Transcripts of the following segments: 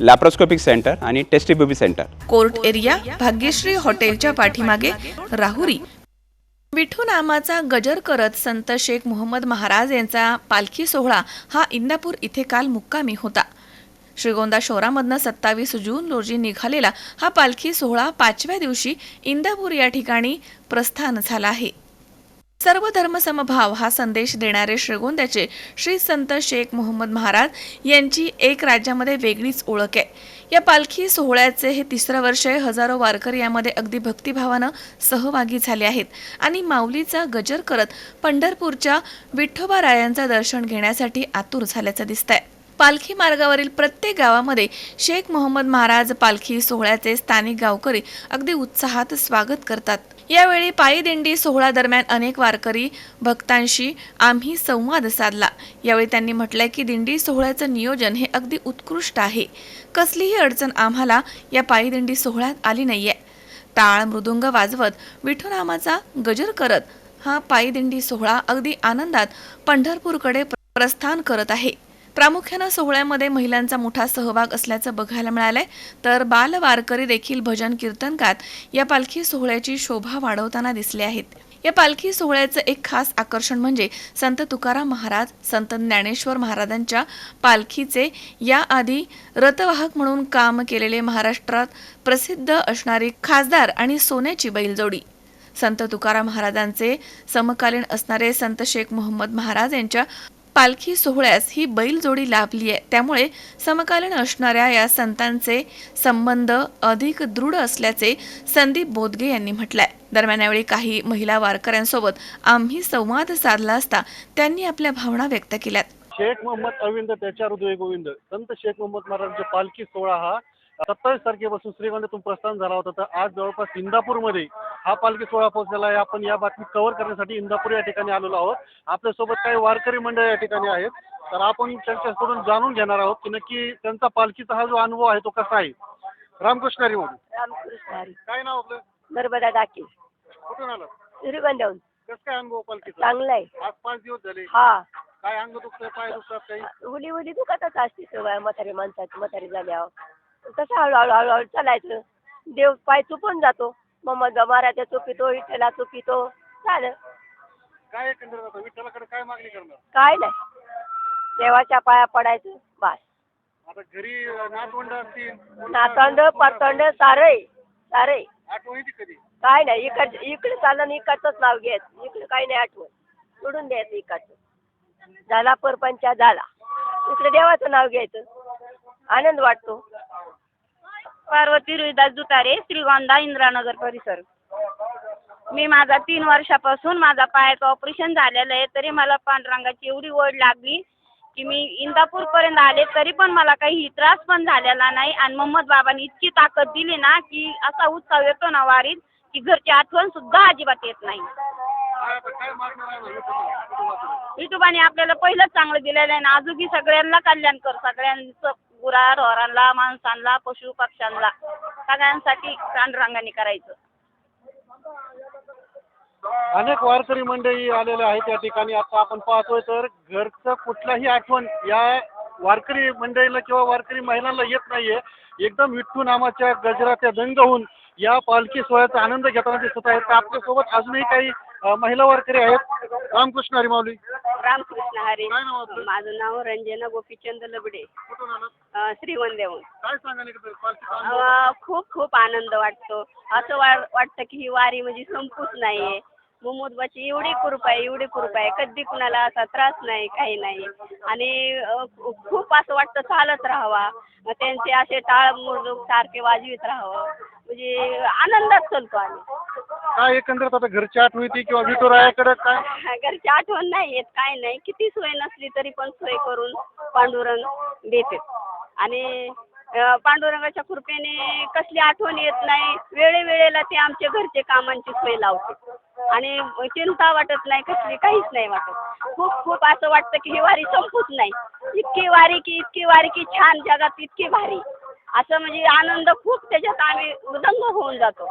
Laparoscopic centre आणि test tube baby centre court area Bhagyashree हॉटेलच्या पाठीमागे राहुरी. विठू नामाचा गजर करत संत शेख मोहम्मद महाराज यांचा पालखी सोहळा हा इंदापूर इथे काल मुक्कामी होता. श्रीगोंदा शहरामधनं सत्तावीस जून रोजी निघालेला हा पालखी सोहळा पाचव्या दिवशी इंदापूर या ठिकाणी प्रस्थान झाला आहे. सर्व धर्मसमभाव हा संदेश देणारे श्रीगोंद्याचे श्री संत शेख मोहम्मद महाराज यांची एक राज्यामध्ये वेगळीच ओळख आहे. या पालखी सोहळ्याचे हे तिसरं वर्ष आहे. हजारो वारकरी यामध्ये अगदी भक्तिभावानं सहभागी झाले आहेत आणि माऊलीचा गजर करत पंढरपूरच्या विठ्ठोबा रायांचं दर्शन घेण्यासाठी आतुर झाल्याचं दिसतंय. पालखी मार्गावरील प्रत्येक गावामध्ये शेख मोहम्मद महाराज पालखी सोहळ्याचे स्थानिक गावकरी अगदी उत्साहात स्वागत करतात. यावेळी पायी दिंडी सोहळा दरम्यान अनेक वारकरी भक्तांशी आम्ही संवाद साधला. यावेळी त्यांनी म्हटलंय की दिंडी सोहळ्याचं नियोजन हे अगदी उत्कृष्ट आहे. कसलीही अडचण आम्हाला या पायी दिंडी सोहळ्यात आली नाहीये. टाळ मृदुंग वाजवत विठुरामाचा गजर करत हा पायी दिंडी सोहळा अगदी आनंदात पंढरपूरकडे प्रस्थान करत आहे. प्रामुख्यानं सोहळ्यामध्ये महिलांचा मोठा सहभाग असल्याचं बघायला मिळालंय. तर बाल वारकरी देखील भजन कीर्तनकात या पालखी सोहळ्याची शोभा वाढवताना दिसले आहेत. या पालखी सोहळ्याचं एक खास आकर्षण म्हणजे संत तुकाराम महाराज संत ज्ञानेश्वर महाराजांच्या पालखीचे याआधी रथवाहक म्हणून काम केलेले महाराष्ट्रात प्रसिद्ध असणारी खासदार आणि सोन्याची बैलजोडी. संत तुकाराम महाराजांचे समकालीन असणारे संत शेख मोहम्मद महाराज यांच्या पालखी सोहळ्यास ही बैलजोडी लाभली आहे. त्यामुळे समकालीन असणाऱ्या या संतांचे संबंध अधिक दृढ असल्याचे संदीप बोदगे यांनी म्हटलंय. दरम्यान यावेळी काही महिला वारकऱ्यांसोबत आम्ही संवाद साधला असता त्यांनी आपल्या भावना व्यक्त केल्यात. शेख मोहम्मद अविंद त्याच्या हृदय गोविंद. संत शेख मोहम्मद महाराजांचा पालखी सोहळा हा सत्तावीस तारखेपासून श्रीगोंद्यातून प्रस्थान झाला होता. तर आज जवळपास इंदापूरमध्ये हा पालखी सोहळा पोहोचलेला आहे. आपण या बातमी कव्हर करण्यासाठी इंदापूर या ठिकाणी आलेलो आहोत. आपल्यासोबत काही वारकरी मंडळ या ठिकाणी आहेत. तर आपण त्यांच्याकडून जाणून घेणार आहोत की नक्की त्यांचा पालखीचा हा जो अनुभव आहे तो कसा आहे. रामकृष्ण हरी म्हणून रामकृष्ण हरी. काय नाव आपलं? नर्मदा डाके. कुठून आलं श्रीगंधाहून कसं काय अनुभव पालखीचा? चांगलं आहे. आज पाच दिवस झाले. हा. काय अंग दुखतंय पाय दुखतात काही? उली उली दुखतच असते सगळ्या म्हातारी माणसाची म्हातारी झाल्यावर. कसं हळूहळू हळूहळू चालायचं. देव पाय चुकून जातो. मग महाराजा चुकितो विठ्ठला चुकितो झालं. काय एकंदरीत आता विठ्ठलाकडे काय मागणी करणार? काय नाही. देवाच्या पाया पडायचं बस. आता घरी नातवंड असतील नातंड परतंड आठवण येते कधी? काय नाही इकड इकडे चाललं आणि इकडचंच नाव घ्यायचं इकडे काही नाही आठवण. सोडून द्यायचं इकडचं. झाला परपंचा झाला. इकडे देवाचं नाव घ्यायचं. आनंद वाटतो. पार्वती रोहिदास दुतारे श्रीगोंदा इंद्रानगर परिसर. मी माझा तीन वर्षापासून माझा पायाचं ऑपरेशन झालेलं आहे तरी मला पांडुरंगाची एवढी ओढ लागली की मी इंदापूरपर्यंत आले तरी पण मला काही त्रास पण झालेला नाही. आणि मोहम्मद बाबांनी इतकी ताकद दिली ना की असा उत्साह येतो ना वारीत की घरची आठवण सुद्धा अजिबात येत नाही. युट्यूबाने आपल्याला पहिलंच चांगलं दिलेलं आहे ना अजूनही सगळ्यांना कल्याण कर सगळ्यांचं गुरा ढोरांना माणसांना पशु पक्ष्यांना सगळ्यांसाठी पांडुरंगाने करायचं. अनेक वारकरी मंडळी आलेले आहेत या ठिकाणी. आता आपण पाहतोय तर घरचं कुठलाही आठवण या वारकरी मंडळीला किंवा वारकरी महिलांना येत नाहीये. एकदम विठ्ठू नामाच्या गजराच्या दंग होऊन या पालखी सोहळ्याचा आनंद घेताना दिसत आहेत. तर आपल्यासोबत अजूनही काही महिला वारकरी आहेत. रामकृष्ण हरिमावली रामकृष्ण हरी काय नाव आपलं? माझं नाव रंजना गोपीचंद लबडे कुठून आलात? अं, काय इकडे? अं, खूप खूप आनंद वाटतो असं वा वाटतं की ही वारी म्हणजे संपूच नाहीये मोमोदबाची एवढी कृपा आहे एवढी कृपा आहे. कधी कुणाला असा त्रास नाही काही नाही. आणि खूप असं वाटतं चालत राहावा. त्यांचे असे टाळ मुरडूक सारखे वाजवीत राहावं. म्हणजे आनंदात चालतो आम्ही. काय एकंदरीत आता घरची आठवण येते किंवा विठुरायाकडे काय? घरची आठवण नाही येत काय नाही. किती सोय नसली तरी पण सोय करून पांडुरंग देते आणि पांडुरंगाच्या कृपेने कसली आठवण येत नाही. वेळेवेळेला ते आमच्या घरचे कामांची सोय लावते. आणि चिंता वाटत नाही कसली काहीच नाही वाटत. खूप खूप असं वाटतं की ही वारी संपूच नाही. इतकी वारी की इतकी वारी की छान जगात इतकी भारी. असं म्हणजे आनंद खूप त्याच्यात आम्ही दंग होऊन जातो.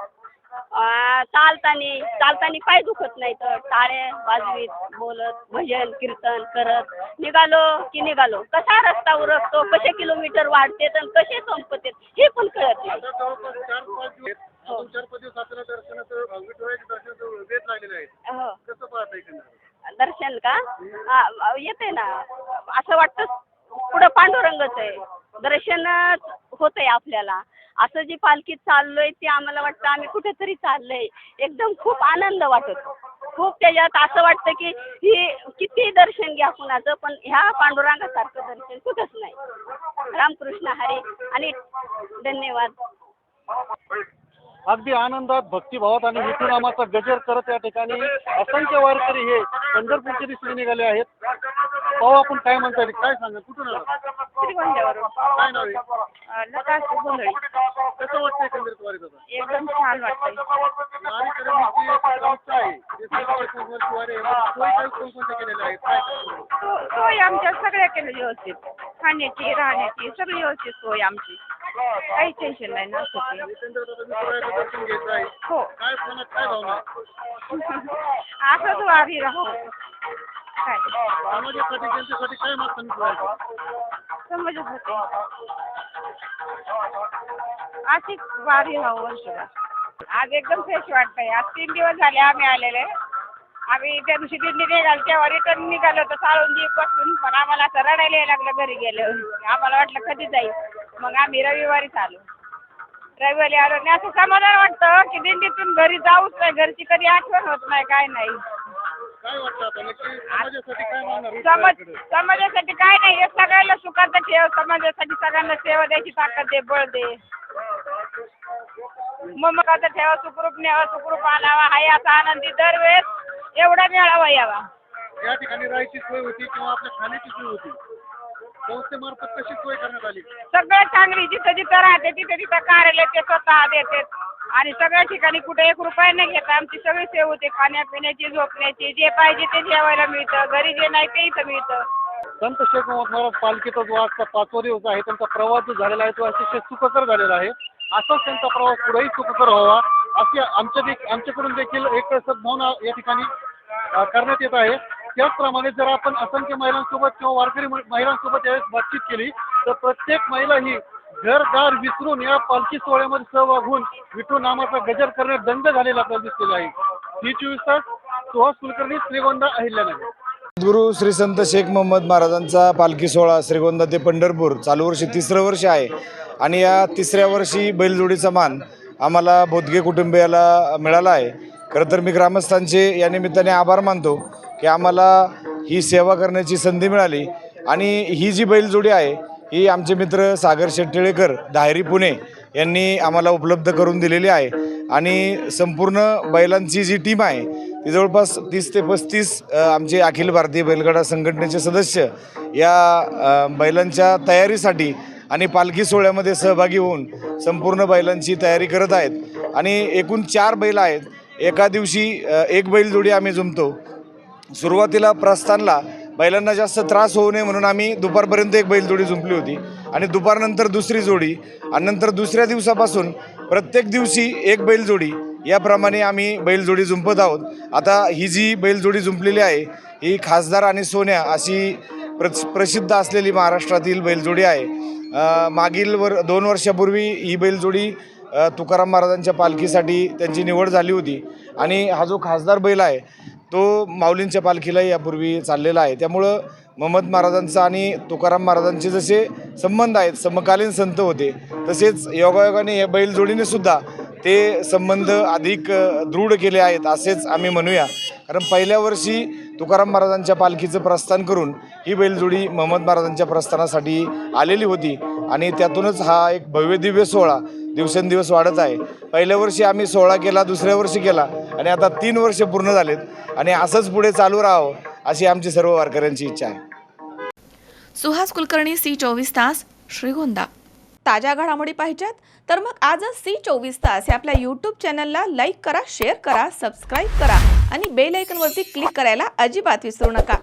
चालतानी चालतानी पाय दुखत नाही तर टाळे वाजवीत बोलत भजन कीर्तन करत निघालो की निघालो. कसा रस्ता उरकतो कसे किलोमीटर वाढते तर कसे संपते हे पण कळत नाही. हो. एकंदरीत? दर्शन का? हा, येते ना. असं वाटतं पुढं पांडुरंगच आहे. दर्शनच होतंय आपल्याला. असं जी पालखीत चाललोय ते आम्हाला वाटतं आम्ही कुठेतरी चाललोय. एकदम खूप आनंद वाटत. खूप त्याच्यात असं वाटतं की ही किती दर्शन घ्या कुणाचं पण ह्या पांडुरंगासारखं दर्शन कुठंच नाही. रामकृष्ण हरी. आणि धन्यवाद. अगदी आनंदात भक्तिभावात आणि विठुनामाचा गजर करत या ठिकाणी असंख्य वारकरी हे पंढरपूरच्या दिशेने निघाले आहेत. पाहू आपण काय म्हणता येईल काय सांगा? कुठून आला? श्रीगोंद्यावरून. काय नाव आहे? लता गोंधळी कसं वाटतं एकंदरीत वारीत आता? एकदम छान वाटतंय. वारीकरांची एक संस्था आहे. जे सेवा एकमेकांची वारी आहे. सोयी काही कोणकोणत्या केलेल्या आहेत? काय सांगू? सो- सोय आमच्या सगळ्या केलं व्यवस्थित. खाण्याची राहण्याची सगळी व्यवस्थित सोय आमची. काही टेन्शन नाही नाश्त्याची एकंदरीत आता विठुरायाचं दर्शन घ्यायचं आहे हो. काय मनात काय भावना? आहे? असंच वारी राहू. काय? समाजासाठी त्यांच्यासाठी काय मागतं विठुरायाचं समजत होते. अशीच वारी वर्षभर. आज एकदम फ्रेश वाटतंय. आज तीन दिवस झाले आम्ही आलेले. आम्ही त्या दिवशी दिंडी निघाल तेव्हा रिटर्न निघालो तर साळुंजी बसून पण आम्हाला असं रडायला यायला लागलं घरी गेलं. आम्हाला वाटलं कधी जाईल. मग आम्ही रविवारीच आलो. रविवारी आलो आणि असं समाधान वाटतं की दिंडीतून घरी जाऊच नाही. घरची कधी आठवण होत नाही काय नाही. काय वाटतं आता नक्की समाजासाठी काय मागणार समाज विठुरायाकडे? समाजासाठी काय नाही हे सगळ्याला सुखाचं ठेव. समाजासाठी सगळ्यांना सेवा द्यायची ताकद दे बळ दे. ममकाचं ठेवा सुखरूप न्यावा सुखरूप आणावा. हाय असा आनंदी दरवेळेस एवढा मिळावा यावा. या ठिकाणी राहायची सोय होती किंवा आपल्या खाण्याची सोय होती? संस्थेमार्फत कशी सोय करण्यात आली. सगळं चांगली जिथं जिथं राहते तिथे तिथं कार्यालय ते स्वतः देते आणि सगळ्या ठिकाणी कुठे एक रुपया न घेता. आमची सगळी सेवा होते खाण्यापिण्याची झोपण्याची जे पाहिजे ते जेवायला मिळतं. घरी जे नाही ते इथं मिळतं. संत शेख महाराज पालखीचा जो आजचा पाचवा दिवस आहे त्यांचा प्रवास जो झालेला आहे तो अतिशय सुखकर झालेला आहे. असाच त्यांचा प्रवास पुढेही सुखकर व्हावा अशी आमच्या दे- आमच्याकडून देखील एक सद्भावना या ठिकाणी करण्यात येत आहे. त्याचप्रमाणे जर आपण असंख्य महिलांसोबत किंवा वारकरी महिलांसोबत यावेळेस बातचीत केली तर प्रत्येक महिला ही घरदार विसरून या पालखी सोहळ्यामध्ये सहभाग होऊन विठू नामाचा गजर करण्यात दंग झालेला आपल्याला दिसलेला आहे. ही चोवीस तास सुहास कुलकर्णी श्रीगोंदा अहिल्यानगर. गुरु श्री संत शेख मोहम्मद महाराजांचा पालखी सोहळा श्रीगोंदा ते पंढरपूर चालू वर्षी तिसरं वर्ष आहे. आणि या तिसऱ्या वर्षी बैलजोडीचा मान आम्हाला बोधगे कुटुंबियाला मिळाला आहे. खरं तर मी ग्रामस्थांचे या निमित्ताने आभार मानतो की आम्हाला ही सेवा करण्याची संधी मिळाली. आणि ही जी बैलजोडी आहे ही आमचे मित्र सागर शेट्टिळेकर धायरी पुणे यांनी आम्हाला उपलब्ध करून दिलेली आहे. आणि संपूर्ण बैलांची जी टीम आहे ती जवळपास तीस ते पस्तीस आमचे अखिल भारतीय बैलगाडा संघटनेचे सदस्य या बैलांच्या तयारीसाठी आणि पालखी सोहळ्यामध्ये सहभागी होऊन संपूर्ण बैलांची तयारी करत आहेत. आणि एकूण चार बैल आहेत. एका दिवशी एक एक बैलजोडी आम्ही जुमतो. सुरुवातीला प्रस्थानला बैलांना जास्त त्रास होऊ नये म्हणून आम्ही दुपारपर्यंत एक बैलजोडी जुंपली होती. आणि दुपारनंतर दुसरी जोडी आणि नंतर दुसऱ्या दिवसापासून प्रत्येक दिवशी एक बैलजोडी याप्रमाणे आम्ही बैलजोडी जुंपत आहोत. आता ही जी बैलजोडी जुंपलेली आहे ही खासदार आणि सोन्या अशी प्र प्रसिद्ध असलेली महाराष्ट्रातील बैलजोडी आहे. मागील वर दोन वर्षापूर्वी ही बैलजोडी तुकाराम महाराजांच्या पालखीसाठी त्यांची निवड झाली होती. आणि हा जो खासदार बैल आहे तो माऊलींच्या पालखीलाही यापूर्वी चाललेला आहे. त्यामुळं महम्मद महाराजांचा आणि तुकाराम महाराजांचे जसे संबंध आहेत समकालीन संत होते तसेच योगायोगाने या बैलजोडीने सुद्धा ते संबंध अधिक दृढ केले आहेत असेच आम्ही म्हणूया. कारण पहिल्या वर्षी तुकाराम महाराजांच्या पालखीचं प्रस्थान करून ही बैलजोडी महम्मद महाराजांच्या प्रस्थानासाठी आलेली होती. आणि त्यातूनच हा एक भव्यदिव्य सोहळा दिवसेंदिवस वाढत आहे. पहिल्या वर्षी आम्ही सोहळा केला दुसऱ्या वर्षी केला आणि आता तीन वर्ष पूर्ण झालेत. आणि असंच पुढे चालू राहावं अशी आमची सर्व वारकऱ्यांची इच्छा आहे. सुहास कुलकर्णी सी चोवीस तास श्रीगोंदा. ताज्या घडामोडी पाहिजेत? तर मग आजच सी चोवीस तास या आपल्या यूट्यूब चॅनलला लाईक करा शेअर करा सबस्क्राईब करा. आणि बेल आयकनवरती क्लिक करायला अजिबात विसरू नका.